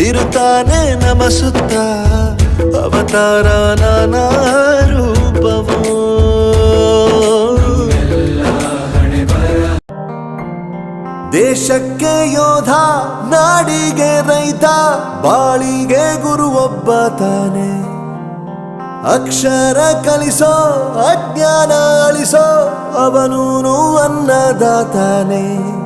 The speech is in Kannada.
ಇರುತ್ತಾನೆ ನಮ ಸುತ್ತ ಅವತಾರ ನಾನಾ ರೂಪವೋ. ದೇಶಕ್ಕೆ ಯೋಧ, ನಾಡಿಗೆ ರೈತ, ಬಾಳಿಗೆ ಗುರು ಒಬ್ಬ ತಾನೆ. ಅಕ್ಷರ ಕಲಿಸೋ, ಅಜ್ಞಾನ ಅಳಿಸೋ, ಅವನೂನು ಅನ್ನದಾತಾನೆ.